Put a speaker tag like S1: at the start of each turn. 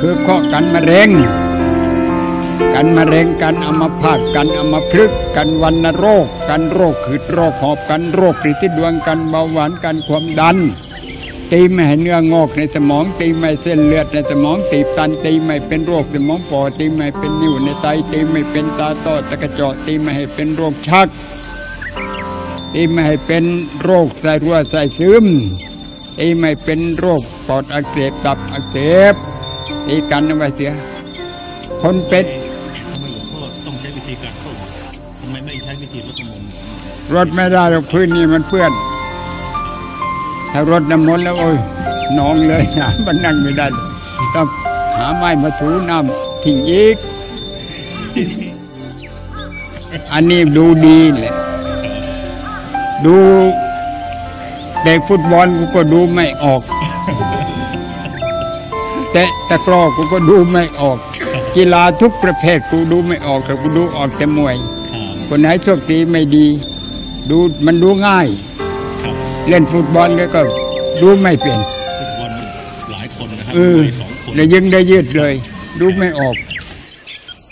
S1: คือเคาะกันมะเร็ง กันมะเร็งกันอัมพาตกันอัมพฤกษ์กันวันโรค กันโรคขืดโรคหอบกันโรคกรีดที่ดวงกันเบาหวานกันความดัน ตีไม่ให้เนื้องอกในสมอง ตีไม่เส้นเลือดในสมอง ตีตันตีไม่เป็นโรคสมองปอดตีไม่เป็นนิ่วในไตตีไม่เป็นตาต้อตะกระจาะตีไม่ให้เป็นโรคชักตีไม่ให้เป็นโรคไส้รั่วไส้ซึมตีไม่เป็นโรคปอดอักเสบตับอักเสบ ตีกันเอาไว้เสีย คนเป็น
S2: ทำไมหลวงพ่อต้องใช้วิธีการเข้าทำไมไม่ใช้วิธีลดน้ำมนต์
S1: รถไม่ได้หรอกพื้นนี่มันเปื้อน ถ้ารถน้ำมนต์แล้วโอ้ยหนองเลยหามันนั่งไม่ได้เลยต้องหาไม้มาถูน้ำทิ้งอีก อันนี้ดูดีแหละ ดูเด็กฟุตบอลกูก็ดูไม่ออก แต่ตะกร้อกูก็ดูไม่ออก กีฬาทุกประเภทกูดูไม่ออกแต่กูดูออกแต่มวย
S2: ครับ
S1: คนไหนโชคดีไม่ดี ดูมันดูง่าย
S2: ครับ
S1: เล่นฟุตบอลก็ก็ดูไม่เป็น
S2: ฟุตบอลมันหลายคนนะครั
S1: เออ
S2: ไม่สองคน
S1: ได้ยิงได้ยืดเลย ดูไม่ออก
S2: ค